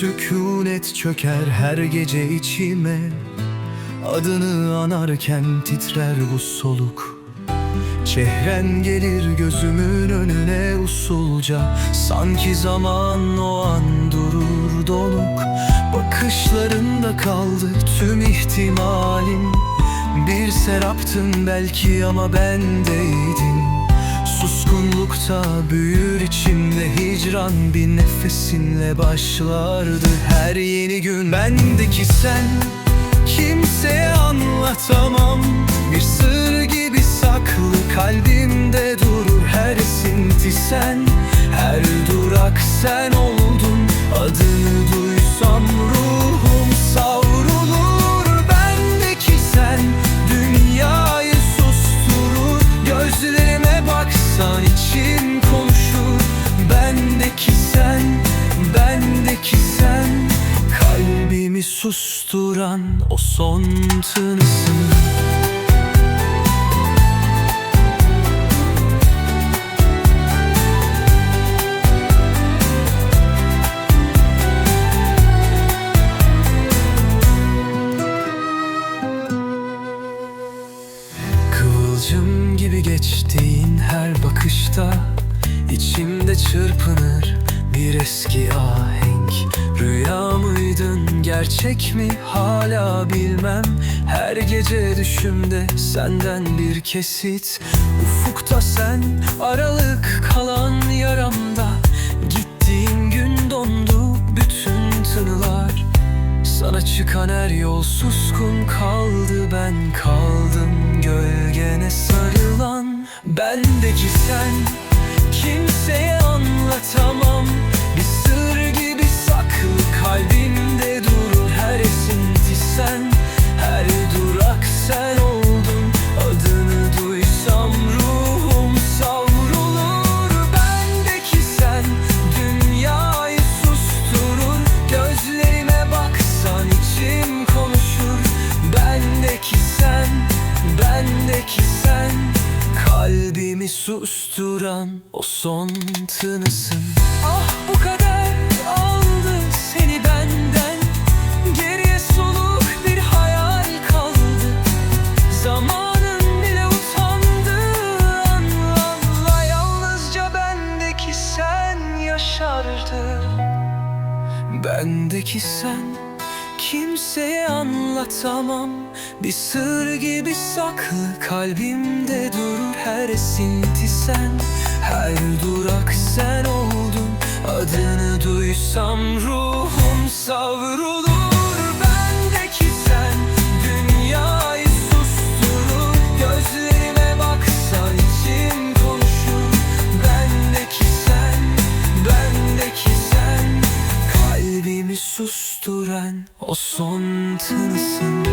sükunet çöker her gece içime. Adını anarken titrer bu soluk. Çehren gelir gözümün önüne usulca. Sanki zaman o an durur donuk. Bakışlarında kaldı tüm ihtimalin. Bir seraptın belki ama bendeydin Suskunlukta büyür içimde hicran Bir nefesinle başlardı her yeni gün. Bendeki sen kimseye anlatamam. Bir sır gibi saklı kalbimde durur her esinti sen. Her durak sen oldun baksan içim konuşur. Bendeki sen, bendeki sen. Kalbimi susturan o son tınısın çırpınır bir eski ahenk. Rüya mıydın gerçek mi? Hala bilmem. Her gece düşümde senden bir kesit. Ufukta sen aralık kalan yaramda. Gittiğin gün dondu bütün tınılar. Sana çıkan her yol suskun kaldı. Ben kaldım gölgene sarılan. Bendeki sen kimseye Kalbimi susturan o son tınısın. Ah bu kadar aldı seni benden. Geriye soluk bir hayal kaldı. Zamanın bile utandığı anlarla Yalnızca bendeki sen yaşardı. Bendeki sen kimseye anlatamam. Bir sır gibi saklı kalbimde durur her esinti sen. Her durak sen oldun adını duysam ruhum savrulur. Susturan o son tınısın